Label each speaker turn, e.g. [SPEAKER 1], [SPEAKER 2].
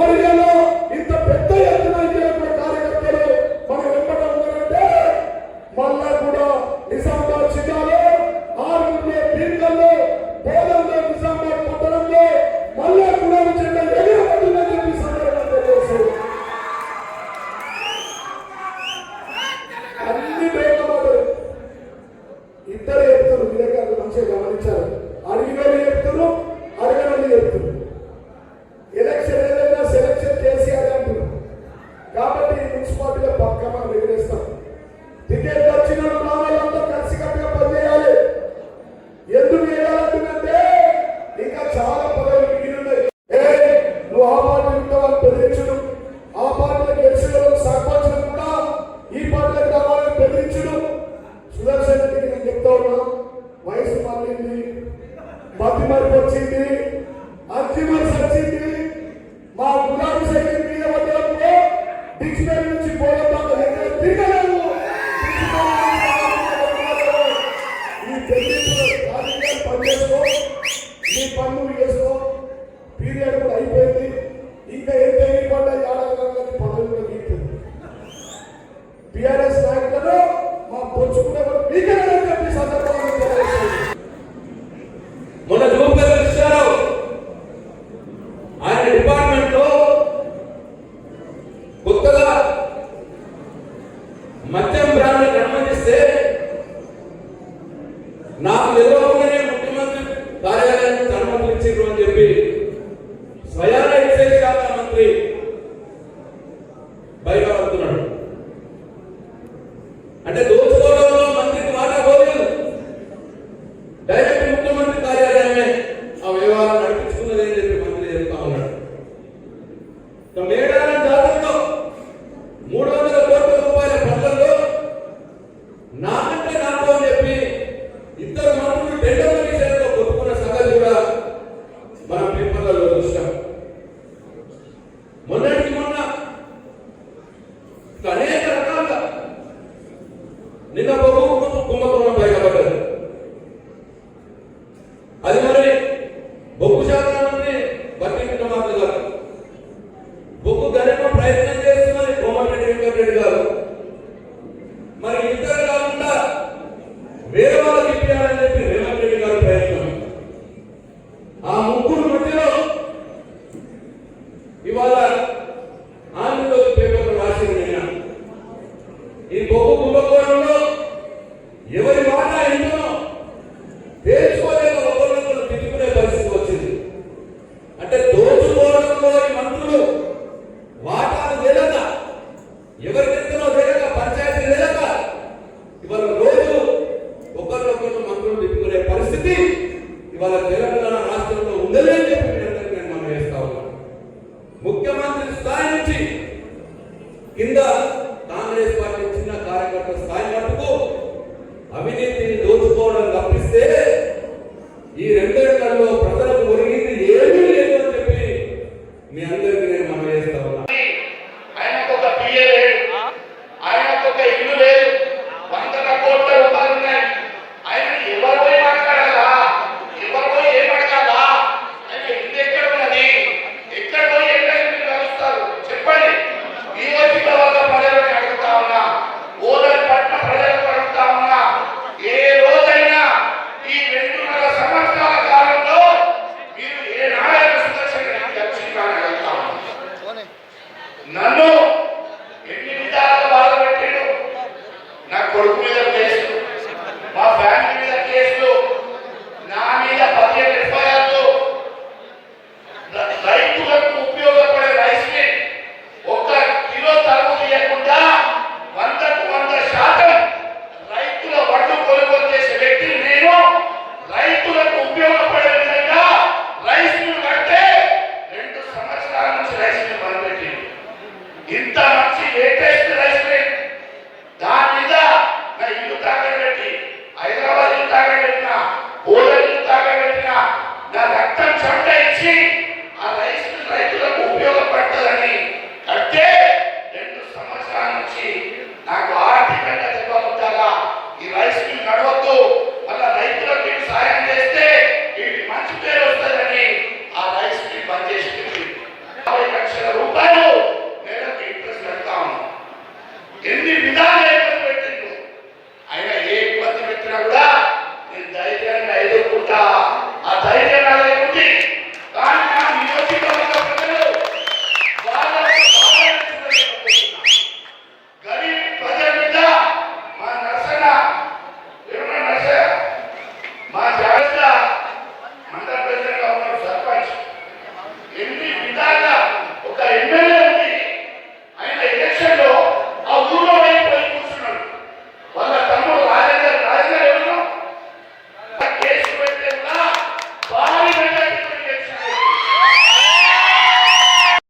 [SPEAKER 1] What are కాబట్టి మున్సిపాలిటీలో పక్కన ఎగిరేస్తాం టికెట్ వచ్చిన రావాలంతా కలిసి కట్టుగా పనిచేయాలి. ఎందుకు వేయాలంటుందంటే ఇంకా చాలా పదవి మిగిలి ఉన్నాయి. ఏ నువ్వు ఆ పార్టీ ఉంటావని బెదిరించడు ఆ పార్టీలో గెలిచిన సర్పంచ్ కూడా ఈ పార్టీలకు రావాలని బెదిరించడు. సుదర్శన్ రెడ్డికి నేను చెప్తా ఉన్నా వయసు మళ్ళీ మతి మరిపి వచ్చింది అంతిమ వచ్చింది మా గులాబీ
[SPEAKER 2] మొన్న జూపేదర్ ఇచ్చారావు ఆయన డిపార్ట్మెంట్లో కొత్తగా మద్యం బ్రాండ్ అనుమతిస్తే నాకు ఎదురవకుండానే ముఖ్యమంత్రి కార్యాలయానికి అనుమతులు ఇచ్చిండ్రు అని చెప్పి రెండవ విషయంలో కొట్టుకున్న సంగతి కూడా మన పేపర్లలో చూసాం మొన్నటికి మొన్న అనేక రకాలుగా నిన్న ఆ ముగ్గురు ముఖ్యమంత్రి స్థాయి నుంచి కింద కాంగ్రెస్ పార్టీ చిన్న కార్యకర్త స్థాయి మటుకు అవినీతిని దోచుకోవడం తప్పిస్తే ఈ
[SPEAKER 3] రెండేళ్ళలో None ఏంటంటే